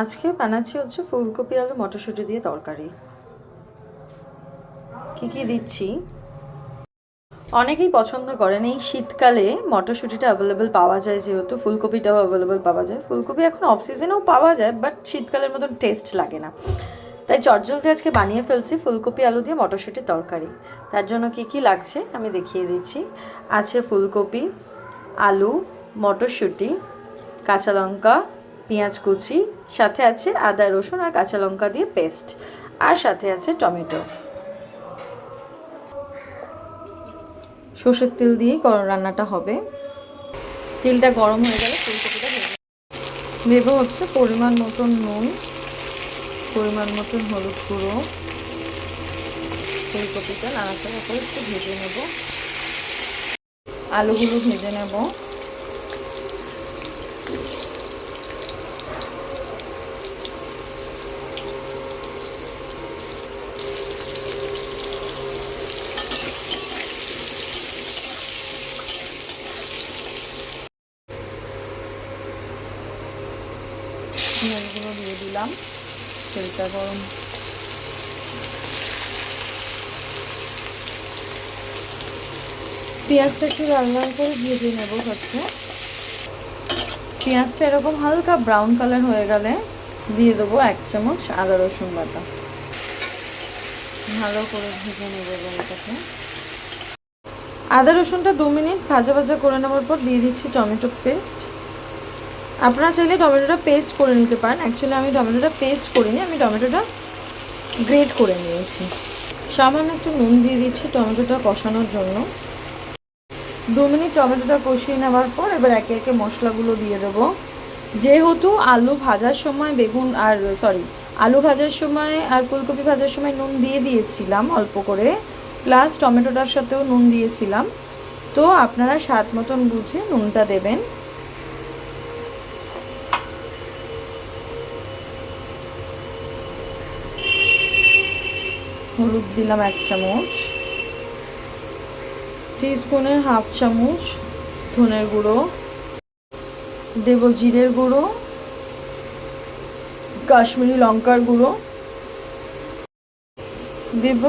আজকে বানাচ্ছি হচ্ছে ফুলকপি আলু মটরশুঁটি দিয়ে তরকারি। কি কি দিচ্ছি? অনেকেই পছন্দ করেন এই শীতকালে মটরশুঁটিটা অ্যাভেলেবেল পাওয়া যায়, যেহেতু ফুলকপিটাও অ্যাভেলেবেল পাওয়া যায়। ফুলকপি এখন অফ সিজনেও পাওয়া যায় বাট শীতকালের মতন টেস্ট লাগে না। তাই চটজলদি আজকে বানিয়ে ফেলছি ফুলকপি আলু দিয়ে মটরশুঁটির তরকারি। তার জন্য কি কি লাগছে আমি দেখিয়ে দিচ্ছি। আছে ফুলকপি, আলু, মটরশুঁটি, কাঁচা লঙ্কা পেঁয়াজ কুচি, সাথে আছে আদা, রসুন আর কাঁচা লঙ্কা দিয়ে পেস্ট, আর সাথে আছে টমেটো। সর্ষের তেল দিয়েই রান্নাটা হবে। তেলটা গরম হয়ে গেলে দেব হচ্ছে পরিমাণ মতন নুন, পরিমাণ মতন হলুদ গুঁড়ো। ফুলকপিটা নাড়াচাড়া করে একটু ভেজে নেব। আলুগুলো ভেজে নেব। পেঁয়াজগুলো দিয়ে দিলাম। তেলটা গরম। পেঁয়াজটা একটু লাল লাল করে ভেজে নেব হচ্ছে পেঁয়াজটা এরকম হালকা ব্রাউন কালার হয়ে গেলে দিয়ে দেবো এক চামচ আদা রসুন বাটা। ভালো করে ভেজে নেব এটাকে আদা রসুনটা দু মিনিট ভাজা ভাজা করে নেওয়ার পর দিয়ে দিচ্ছি টমেটো পেস্ট। আপনারা চাইলে টমেটোটা পেস্ট করে নিতে পারেন। অ্যাকচুয়ালি আমি টমেটোটা পেস্ট করিনি, আমি টমেটোটা গ্রেট করে নিয়েছি। সামান্য একটু নুন দিয়ে দিচ্ছি টমেটোটা কষানোর জন্য। দু মিনিট টমেটোটা কষিয়ে নেওয়ার পর এবার একে একে মশলাগুলো দিয়ে দেবো। যেহেতু আলু ভাজার সময় বেগুন আর সরি আলু ভাজার সময় আর ফুলকপি ভাজার সময় নুন দিয়ে দিয়েছিলাম অল্প করে। প্লাস টমেটোটার সাথেও নুন দিয়েছিলাম। তো আপনারা স্বাদ মতন বুঝে নুনটা দেবেন। হলুদ দিলাম এক চামচ টিস্পুনের হাফ চামচ ধনের গুঁড়ো, দেব জিরের গুঁড়ো, কাশ্মীরি লঙ্কার গুঁড়ো, দেব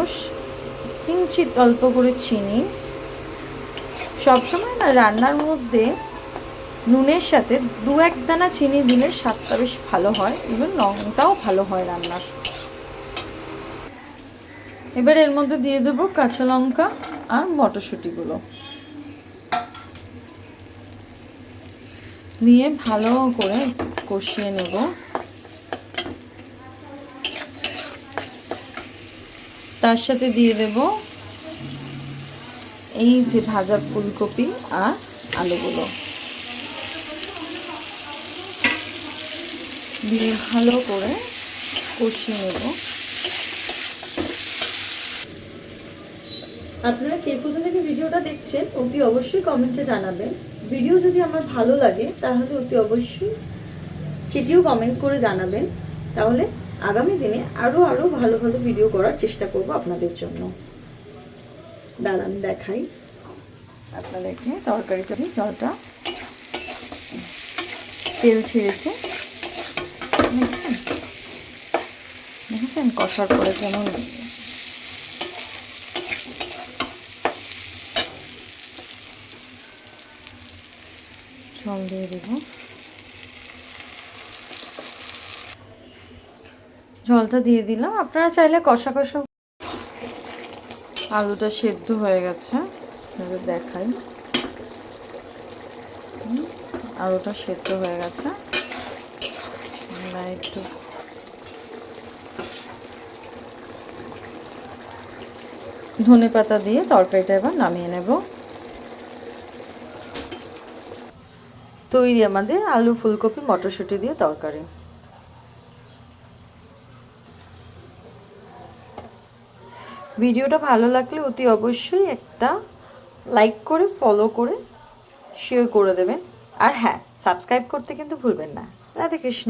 কিঞ্চিত অল্প করে চিনি। সবসময় না রান্নার মধ্যে নুনের সাথে দু এক দানা চিনি দিলে স্বাদটা বেশ ভালো হয় ইভেন লংটাও ভালো হয় রান্নার। এবার এর মধ্যে দিয়ে দেবো কাঁচা লঙ্কা আর মটরশুঁটিগুলো। দিয়ে ভালো করে কষিয়ে নেব। তার সাথে দিয়ে দেব এই যে ভাজা ফুলকপি আর আলুগুলো। দিয়ে ভালো করে কষিয়ে নেব। আপনারা কে কোথা থেকে ভিডিওটা দেখছেন, অতি অবশ্যই কমেন্টে জানাবেন। ভিডিও যদি আমার ভালো লাগে, তাহলে অতি অবশ্যই সেটিও কমেন্ট করে জানাবেন। তাহলে আগামী দিনে আরও আরও ভালো ভালো ভিডিও করার চেষ্টা করব আপনাদের জন্য। দাঁড়ান, দেখাই। আপনাদেরকে তরকারিটা জলটা তেল ছেড়েছে। দেখছেন? কষার পরে কেমন জল দিয়ে দেব। জলটা দিয়ে দিলাম। আপনারা চাইলে কষা কষা আলুটা সেদ্ধ হয়ে গেছে। দেখাই। আলুটা সেদ্ধ হয়ে গেছে। একটু ধনে পাতা দিয়ে তরকারিটা এবার নামিয়ে নেব। তৈরি আমাদের আলু ফুলকপি, মটরশুঁটি দিয়ে তরকারি। ভিডিওটা ভালো লাগলে অতি অবশ্যই একটা লাইক করে ফলো করে শেয়ার করে দেবেন। আর হ্যাঁ সাবস্ক্রাইব করতে কিন্তু ভুলবেন না। রাধে কৃষ্ণ।